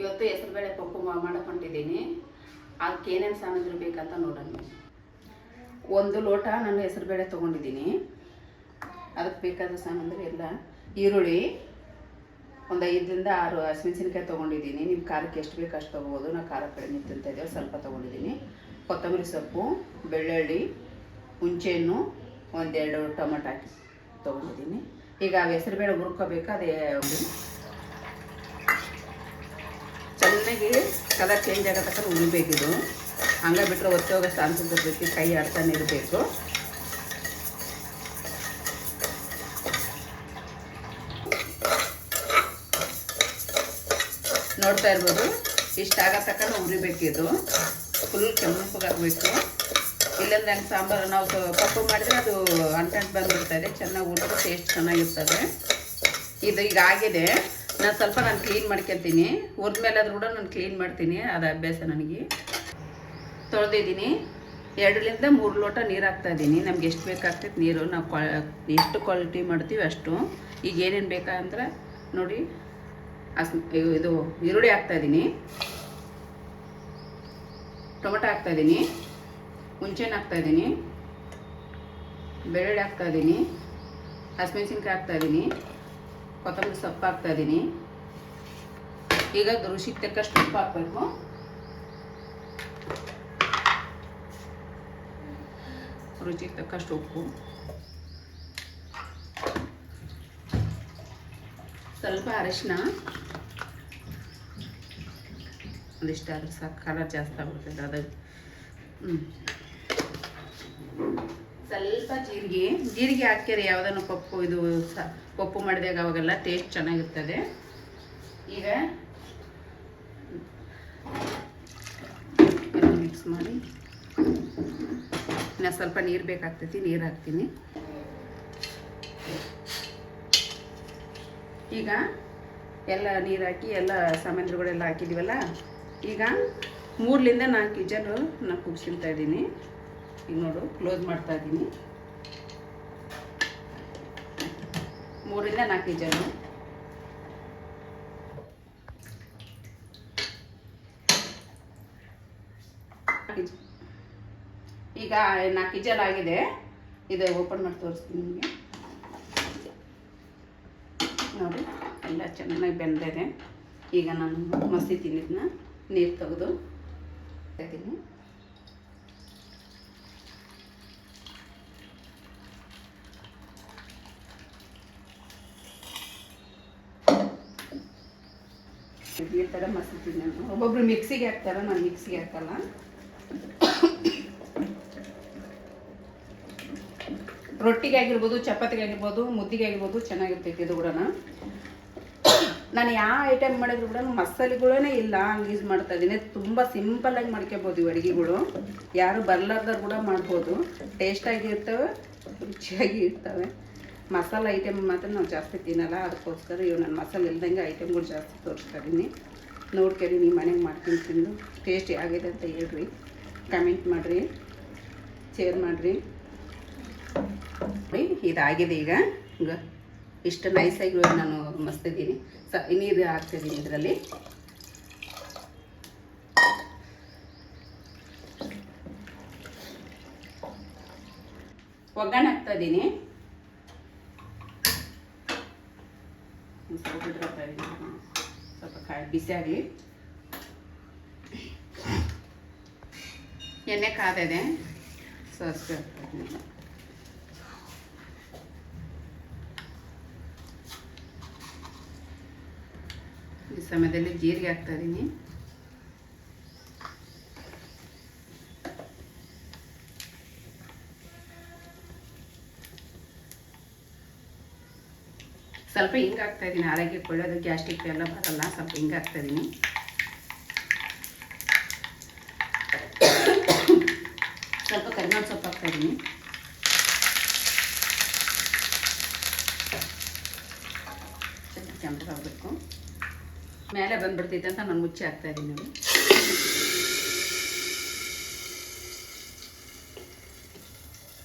ಇವತ್ತು ಹೆಸರುಬೇಳೆ ಪಪ್ಪು ಮಾಡ್ಕೊಂಡಿದ್ದೀನಿ. ಅದಕ್ಕೆ ಏನೇನು ಸಾಮಗ್ರಿ ಬೇಕಂತ ನೋಡೋಣ. ಒಂದು ಲೋಟ ನಾನು ಹೆಸರುಬೇಳೆ ತೊಗೊಂಡಿದ್ದೀನಿ. ಅದಕ್ಕೆ ಬೇಕಾದ ಸಾಮಗ್ರಿ ಎಲ್ಲ ಈರುಳ್ಳಿ, ಒಂದು ಐದರಿಂದ ಆರು ಹಸಿಮೆಣಸಿನ್ಕಾಯಿ ತೊಗೊಂಡಿದ್ದೀನಿ. ನಿಮ್ಮ ಖಾರಕ್ಕೆ ಎಷ್ಟು ಬೇಕು ಅಷ್ಟು ತೊಗೋಬೋದು. ನಾವು ಖಾರ ಕಡಿಮೆ ತಿಂತ ಇದ್ದೇವೆ, ಸ್ವಲ್ಪ ತೊಗೊಂಡಿದ್ದೀನಿ. ಕೊತ್ತಂಬರಿ ಸೊಪ್ಪು, ಬೆಳ್ಳುಳ್ಳಿ ಹುಂಚೆಹಣ್ಣು ಒಂದೆರಡು ಟೊಮೆಟೊ ಹಾಕಿ ತೊಗೊಂಡಿದ್ದೀನಿ. ಈಗ ಹೆಸರುಬೇಳೆ ಹುರ್ಕೋಬೇಕು, ಅದೇ ಚೆನ್ನಾಗಿ ಕಲರ್ ಚೇಂಜ್ ಆಗೋ ತಕ್ಕ ಇದು ಹಂಗೆ ಬಿಟ್ಟರೆ ಒತ್ತಿ ಹೋಗೋ ಚಾನ್ಸಸ್ ಇರ್ತೈತಿ, ಕೈ ಆಡ್ತಾನೆ ಇರಬೇಕು. ನೋಡ್ತಾ ಇರ್ಬೋದು, ಇಷ್ಟ ಆಗೋ ತಕ್ಕ ಉರಿಬೇಕಿದು. ಫುಲ್ ಕೆಂಪಾಗಬೇಕು ಇಲ್ಲಂದ್ರೆ ಹಂಗೆ ಸಾಂಬಾರು, ನಾವು ಕಪ್ಪು ಮಾಡಿದ್ರೆ ಅದು ಅಂಟಂಟು ಬಂದ್ಬಿಡ್ತದೆ. ಚೆನ್ನಾಗಿ ಉರಿದು ಟೇಸ್ಟ್ ಚೆನ್ನಾಗಿರ್ತದೆ. ಇದು ಈಗ ಆಗಿದೆ. ನಾನು ಸ್ವಲ್ಪ ನಾನು ಕ್ಲೀನ್ ಮಾಡ್ಕೊತೀನಿ. ಹುರಿದ್ಮೇಲೆ ಆದ್ರೂ ಕೂಡ ನಾನು ಕ್ಲೀನ್ ಮಾಡ್ತೀನಿ. ಅದು ಅಭ್ಯಾಸ ನನಗೆ. ತೊಳೆದಿದ್ದೀನಿ. ಎರಡರಿಂದ ಮೂರು ಲೋಟ ನೀರು ಹಾಕ್ತಾ ಇದ್ದೀನಿ. ನಮ್ಗೆ ಎಷ್ಟು ಬೇಕಾಗ್ತೈತೆ ನೀರು? ನಾವು ಕ್ವಾ, ಎಷ್ಟು ಕ್ವಾಲಿಟಿ ಮಾಡ್ತೀವಿ ಅಷ್ಟು. ಈಗ ಏನೇನು ಬೇಕಂದ್ರೆ ನೋಡಿ, ಅಸ್ ಇದು ಈರುಳ್ಳಿ ಹಾಕ್ತಾ ಇದ್ದೀನಿ. ಟೊಮೆಟೊ ಹಾಕ್ತಾಯಿದ್ದೀನಿ ಹಾಕ್ತಾ ಇದ್ದೀನಿ. ಬೆಳ್ಳುಳ್ಳಿ ಹಾಕ್ತಾ ಇದ್ದೀನಿ. ಹಸಿಮೆಣ್ಸಿನ್ಕಾಯಿ ಹಾಕ್ತಾ ಇದ್ದೀನಿ. ಕೊತ್ತಂಬರಿ ಸೊಪ್ಪು ಹಾಕ್ತಾ ಇದ್ದೀನಿ ಈಗ ರುಚಿಗೆ ತಕ್ಕಷ್ಟು ಉಪ್ಪು ಹಾಕಬೇಕು. ರುಚಿಗೆ ತಕ್ಕಷ್ಟು ಉಪ್ಪು. ಸ್ವಲ್ಪ ಅರಿಶಿನ. ಒಂದಿಷ್ಟು ಅದ್ರ ಸಾಕು ಕಲರ್ ಜಾಸ್ತಿ ಆಗ್ಬಿಡ್ತದೆ ಅದು. ಹ್ಞೂ ಸ್ವಲ್ಪ ಜೀರಿಗೆ ಜೀರಿಗೆ ಹಾಕ್ಯಾರೆ ಯಾವುದನ್ನು ಪಪ್ಪು, ಇದು ಸ, ಪಪ್ಪು ಮಾಡಿದಾಗ ಅವಾಗೆಲ್ಲ ಟೇಸ್ಟ್ ಚೆನ್ನಾಗಿರ್ತದೆ. ಈಗ ಮಿಕ್ಸ್ ಮಾಡಿ. ಇನ್ನು ಸ್ವಲ್ಪ ನೀರು ಬೇಕಾಗ್ತೈತಿ, ನೀರು ಹಾಕ್ತೀನಿ. ಈಗ ಎಲ್ಲ ನೀರು ಹಾಕಿ, ಎಲ್ಲ ಸಾಮಗ್ರಿಗಳೆಲ್ಲ ಹಾಕಿದ್ದೀವಲ್ಲ ಈಗ ಮೂರರಿಂದ ನಾಲ್ಕು ವಿಜಲು ನಾನು ಕುಗ್ಸಿಂತ ಇದ್ದೀನಿ. ಈಗ ನೋಡು ಕ್ಲೋಸ್ ಮಾಡ್ತಾ ಇದ್ದೀನಿ. ಮೂರರಿಂದ ನಾಲ್ಕು ವಿಜಲು ಈಗ ನಾಲ್ಕು ವಿಜಲ್ ಆಗಿದೆ. ಇದು ಓಪನ್ ಮಾಡಿ ತೋರಿಸ್ತೀನಿ ನಿಮಗೆ. ನೋಡಿ, ಎಲ್ಲ ಚೆನ್ನಾಗಿ ಬೆಂದಿದೆ. ಈಗ ನಾನು ಮಸಿ ತಿನ್ನಿದ್ನ ನೀರು ತೆಗೆದು. ಇದ್ದೀನಿ ನಾನು. ಒಬ್ಬೊಬ್ರು ಮಿಕ್ಸಿಗೆ ಹಾಕ್ತಾರೆ, ನಾನು ಮಿಕ್ಸಿಗೆ ಹಾಕಲ್ಲ. ರೊಟ್ಟಿಗೆ ಆಗಿರ್ಬೋದು, ಚಪಾತಿಗೆ ಆಗಿರ್ಬೋದು, ಮುದ್ದಿಗೆ ಆಗಿರ್ಬೋದು ಚೆನ್ನಾಗಿರ್ತೈತಿ ಇದು ಕೂಡ ನಾನು ಯಾವ ಐಟಮ್ ಮಾಡಿದ್ರು ಕೂಡ ಮಸಾಲೆಗಳೇ ಇಲ್ಲ, ಹಂಗೆ ಯೂಸ್ ಮಾಡ್ತಾ ಇದ್ದೀನಿ. ತುಂಬ ಸಿಂಪಲ್ಲಾಗಿ ಮಾಡ್ಕೋಬೋದು ಈ ಅಡುಗೆಗಳು. ಯಾರು ಬರ್ಲಾರ್ದವ್ರು ಕೂಡ ಮಾಡ್ಬೋದು. ಟೇಸ್ಟಾಗಿ ಇರ್ತವೆ, ರುಚಿಯಾಗಿ ಇರ್ತವೆ. ಮಸಾಲೆ ಐಟಮ್ ಮಾತ್ರ ನಾವು ಜಾಸ್ತಿ ತಿನ್ನಲ್ಲ, ಅದಕ್ಕೋಸ್ಕರ ಇವು ನಾನು ಮಸಾಲೆ ಇಲ್ದಂಗೆ ಐಟಮ್ಗಳು ಜಾಸ್ತಿ ತೋರಿಸ್ತಾ ಇದ್ದೀನಿ ನೋಡ್ಕೊರಿ ನೀವು ಮನೆಗೆ ಮಾಡ್ತೀನಿ ತಿಂದು. ಟೇಸ್ಟಿ ಆಗಿದೆ ಅಂತ ಹೇಳ್ರಿ. ಕಮೆಂಟ್ ಮಾಡಿರಿ. ಶೇರ್ ಮಾಡಿರಿ. ಇದಾಗಿದೆ ಈಗ. ಈಗ ಇಷ್ಟು ನೈಸಾಗಿ ನಾನು ಮಸ್ತಿದ್ದೀನಿ ಸ ನೀರು ಹಾಕ್ತಿದ್ದೀನಿ ಇದರಲ್ಲಿ. ಒಗ್ಗರಣೆ ಹಾಕ್ತಾ ಇದ್ದೀನಿ ಸ್ವಲ್ಪ ಕಾಯಿ ಬಿಸಿ ಆಗಲಿ ಎಣ್ಣೆ ಕಾದಿದೆ ಸೊ ಹಾಕ್ತಾ ಈ ಸಮಯದಲ್ಲಿ ಜೀರಿಗೆ ಹಾಕ್ತಾ ಸ್ವಲ್ಪ ಹಿಂಗೆ ಇದ್ದೀನಿ ಆರೋಗ್ಯಕ್ಕೆ ಒಳ್ಳೇದು ಗ್ಯಾಸ್ಟಿಕ್ ಎಲ್ಲ ಬರಲ್ಲ. ಸ್ವಲ್ಪ ಹಿಂಗೆ ಹಾಕ್ತಾ ಇದ್ದೀನಿ ಸ್ವಲ್ಪ ಕರಿಬೇವು ಸೊಪ್ಪು ಹಾಕ್ತಾ ಇದ್ದೀನಿ ಕೆಂಪಗಾಗಬೇಕು ಮೇಲೆ ಬಂದ್ಬಿಡ್ತೈತೆ ಅಂತ ನಾನು ಮುಚ್ಚಿ ಹಾಕ್ತಾ ಇದ್ದೀನಿ ನೋಡಿ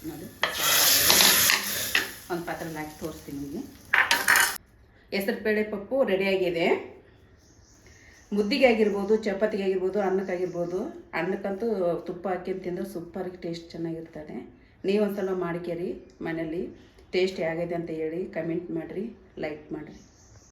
ನೋಡಿ ಒಂದು ಪಾತ್ರೆಯಲ್ಲಿ ಹಾಕಿ ತೋರಿಸ್ತೀನಿ ನಿಮಗೆ. ಹೆಸರು ಬೇಳೆ ಪಪ್ಪು ರೆಡಿಯಾಗಿದೆ ಮುದ್ದಿಗೆ ಆಗಿರ್ಬೋದು, ಚಪಾತಿಗೆ ಆಗಿರ್ಬೋದು ಅನ್ನಕ್ಕಾಗಿರ್ಬೋದು ಅನ್ನಕ್ಕಂತೂ ತುಪ್ಪ ಹಾಕಿ ತಿಂದರೆ ಸೂಪರಾಗಿ ಟೇಸ್ಟ್ ಚೆನ್ನಾಗಿರ್ತದೆ. ನೀವೊಂದ್ಸಲ ಮಾಡ್ಕೇರಿ ಮನೇಲಿ ಟೇಸ್ಟ್ ಹೇಗಿದೆ ಅಂತ ಹೇಳಿ ಕಮೆಂಟ್ ಮಾಡಿರಿ ಲೈಕ್ ಮಾಡಿರಿ.